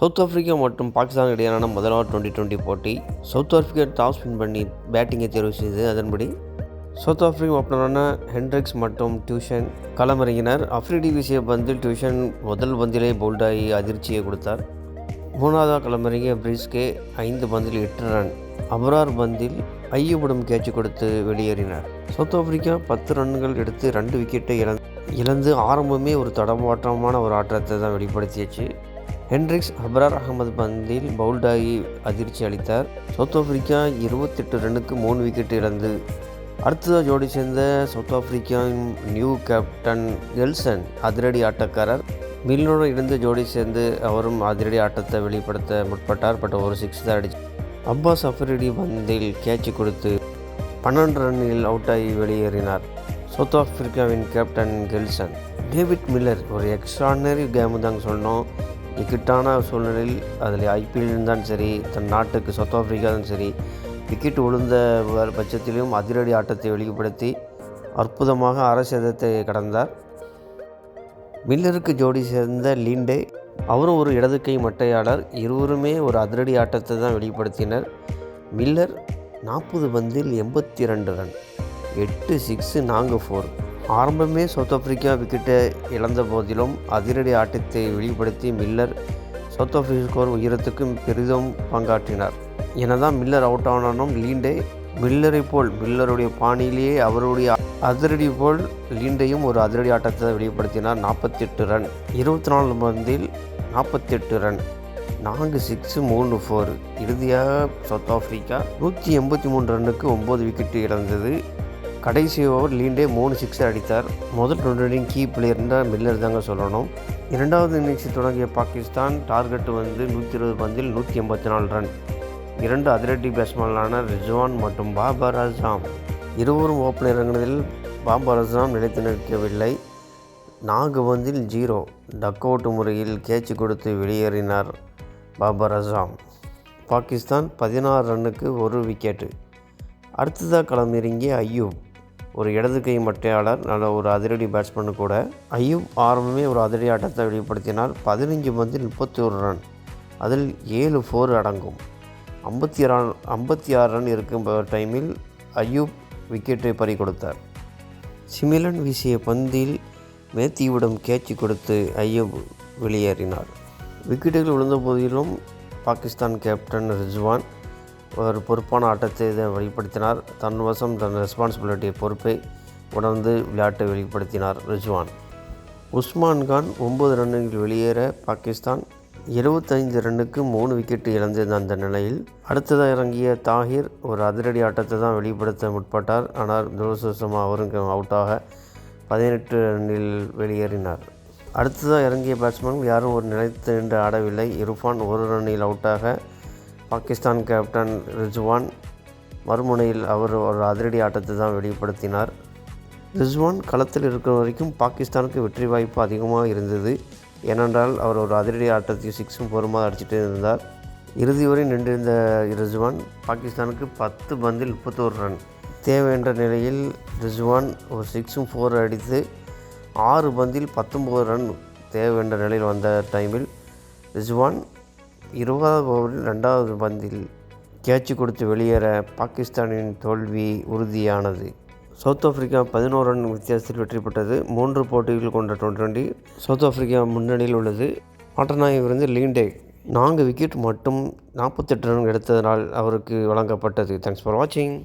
South Africa மற்றும் பாகிஸ்தான் இடையேயான முதலாவது டுவெண்ட்டி டுவெண்ட்டி போட்டி. சவுத் ஆப்பிரிக்கா டாஸ் வின் பண்ணி பேட்டிங்கை தேர்வு செய்தது. அதன்படி சவுத் ஆப்பிரிக்கா ஓப்பனரான ஹென்ட்ரிக்ஸ் மற்றும் டியூஷன் களமிறங்கினர். அஃப்ரிடி வீசிய பந்தில் டியூஷன் முதல் பந்திலே போல்டாகி அதிர்ச்சியை கொடுத்தார். மூணாவதாக களமிறங்கிய பிரிஸ்கே ஐந்து பந்தில் எட்டு ரன் அபரார் பந்தில் ஐயப்படும் கேட்ச் கொடுத்து வெளியேறினார். சவுத் ஆப்பிரிக்கா பத்து ரன்கள் எடுத்து ரெண்டு விக்கெட்டை இழந்து இழந்து ஆரம்பமே ஒரு தடமாற்றமான ஒரு ஆட்டத்தை தான் வெளிப்படுத்தியச்சு. ஹென்ரிக்ஸ் அப்ரார் அகமது பந்தில் பவுல்டாகி அதிர்ச்சி அளித்தார். சவுத் ஆப்பிரிக்கா இருபத்தெட்டு ரன்னுக்கு மூணு விக்கெட் இழந்து அடுத்ததாக ஜோடி சேர்ந்த சவுத் ஆப்பிரிக்காவின் நியூ கேப்டன் கெல்சன் அதிரடி ஆட்டக்காரர். மில்லோடு இருந்து ஜோடி சேர்ந்து அவரும் அதிரடி ஆட்டத்தை வெளிப்படுத்த முற்பட்டார். பட் ஒரு சிக்ஸ் தான் அடிச்சு அப்பாஸ் அஃபரிடி பந்தில் கேட்ச் கொடுத்து பன்னெண்டு ரன்னில் அவுட் ஆகி வெளியேறினார் சவுத் ஆப்பிரிக்காவின் கேப்டன் கெல்சன் டேவிட் மில்லர் ஒரு எக்ஸ்ட்ரானரி கேமு தாங்க சொன்னோம் இக்கட்டான சூழ்நிலையில் அதில் ஐபிஎல் இருந்தாலும் சரி தன் நாட்டுக்கு சவுத் ஆப்பிரிக்கா சரி விக்கெட் விழுந்த பட்சத்திலும் அதிரடி ஆட்டத்தை வெளிப்படுத்தி அற்புதமாக அரசதத்தை கடந்தார். மில்லருக்கு ஜோடி சேர்ந்த லீண்டே அவரும் ஒரு இடது கை மட்டையாளர் இருவருமே ஒரு அதிரடி ஆட்டத்தை தான் வெளிப்படுத்தினர். மில்லர் நாற்பது பந்தில் எண்பத்தி ரெண்டு ரன் எட்டு சிக்ஸு நான்கு ஃபோர் ஆரம்பமே சவுத் ஆப்பிரிக்கா விக்கெட்டை இழந்த போதிலும் அதிரடி ஆட்டத்தை வெளிப்படுத்தி மில்லர் சவுத் ஆப்பிரிக்கா ஸ்கோர் உயரத்துக்கும் பெரிதும் பங்காற்றினார். என்னதான் மில்லர் அவுட் ஆனாலும் லீண்டே மில்லரை போல் மில்லருடைய பாணியிலேயே அவருடைய அதிரடி போல் லீண்டையும் ஒரு அதிரடி ஆட்டத்தை வெளிப்படுத்தினார். நாற்பத்தெட்டு ரன். இருபத்தி நாலு பந்தில் நாற்பத்தெட்டு ரன். நான்கு சிக்ஸு மூணு ஃபோர் இறுதியாக சவுத் ஆப்பிரிக்கா நூற்றி எண்பத்தி மூணு ரன்னுக்கு ஒம்பது விக்கெட்டு இழந்தது. கடைசி ஓவர் லீண்டே மூணு சிக்ஸர் அடித்தார். முதல் டுவெண்ட்டி கீ பிளேயர்னா மில்லர் தாங்க சொல்லணும். இரண்டாவது இன்னிங்ஸ் தொடங்கிய பாகிஸ்தான் டார்கெட் வந்து நூற்றி இருபது பந்தில் நூற்றி எண்பத்தி நாலு ரன் இரண்டு அதிரடி பேட்ஸ்மேனான ரிஜ்வான் மற்றும் பாபர் அசாம் இருவரும் ஓப்பன் இறங்கினதில் பாபர் அசாம் நிலைத்து நிற்கவில்லை. நான்கு பந்தில் ஜீரோ டக் அவுட் முறையில் கேட்ச் கொடுத்து வெளியேறினார் பாபர் அசாம் பாகிஸ்தான் பதினாறு ரன்னுக்கு ஒரு விக்கெட்டு அடுத்ததாக களமிறங்கிய ஐயூப். ஒரு இடது கை மட்டையாளர் நல்ல ஒரு அதிரடி பேட்ஸ்மேனு கூட. ஐயும் ஆரம்பமே ஒரு அதிரடி ஆட்டத்தை வெளிப்படுத்தினார் பதினஞ்சு பந்தில் முப்பத்தி ஒரு ரன் அதில் ஏழு ஃபோர் அடங்கும். ஐம்பத்தி ரன் ஐம்பத்தி ஆறு ரன் இருக்கும் டைமில் ஐயூப் விக்கெட்டை பறி கொடுத்தார். சிமிலன் வீசிய பந்தில் மேத்யூவிடம் கேட்ச் கொடுத்து ஐயூப் வெளியேறினார். விக்கெட்டுகள் விழுந்த போதிலும் பாகிஸ்தான் கேப்டன் ரிஜ்வான் ஒரு பொறுப்பான ஆட்டத்தை இதை வெளிப்படுத்தினார். தன் வசம் தன் ரெஸ்பான்சிபிலிட்டி பொறுப்பை உணர்ந்து விளையாட்டை வெளிப்படுத்தினார் ரிஜ்வான். உஸ்மான் கான் ஒம்பது ரன்னுகள் வெளியேற பாகிஸ்தான் இருபத்தைந்து ரன்னுக்கு மூணு விக்கெட் இழந்திருந்த அந்த நிலையில் அடுத்ததாக இறங்கிய தாஹிர் ஒரு அதிரடி ஆட்டத்தை தான் வெளிப்படுத்த முற்பட்டார். ஆனால் துரதிருஷ்டவசமாக அவரும் அவுட்டாக பதினெட்டு ரன்னில் வெளியேறினார். அடுத்ததாக இறங்கிய பேட்ஸ்மேன் யாரும் ஒரு நிலைத்து நின்று ஆடவில்லை. இர்ஃபான் ஒரு ரன்னில் அவுட்டாக பாகிஸ்தான் கேப்டன் ரிஜ்வான் மறுமுனையில் அவர் ஒரு அதிரடி ஆட்டத்தை தான் வெளிப்படுத்தினார். ரிஸ்வான் களத்தில் இருக்கிற வரைக்கும் பாகிஸ்தானுக்கு வெற்றி வாய்ப்பு அதிகமாக இருந்தது. ஏனென்றால் அவர் ஒரு அதிரடி ஆட்டத்தையும் சிக்ஸும் பொறுமாக அடிச்சுட்டு இருந்தார். இறுதி வரை நின்றிருந்த ரிஸ்வான் பாகிஸ்தானுக்கு பத்து பந்தில் முப்பத்தோரு ரன். தேவை என்ற நிலையில் ரிஸ்வான் ஒரு சிக்ஸும் ஃபோர் அடித்து ஆறு பந்தில் பத்தொம்போது ரன் தேவை என்ற நிலையில் வந்த டைமில் ரிஸ்வான் இருபதாவது ஓவரில் ரெண்டாவது பந்தில் கேட்ச் கொடுத்து வெளியேற பாகிஸ்தானின் தோல்வி உறுதியானது. சவுத் ஆப்பிரிக்கா பதினோரு ரன் வித்தியாசத்தில் வெற்றி பெற்றது. மூன்று போட்டிகள் கொண்ட டுவெண்ட்டி டுவெண்ட்டி சவுத் ஆப்பிரிக்கா முன்னணியில் உள்ளது. ஆட்டநாயகர் வந்து லீண்டே நான்கு விக்கெட் மட்டும் நாற்பத்தெட்டு ரன் எடுத்ததனால் அவருக்கு வழங்கப்பட்டது. தேங்க்ஸ் ஃபார் வாட்சிங்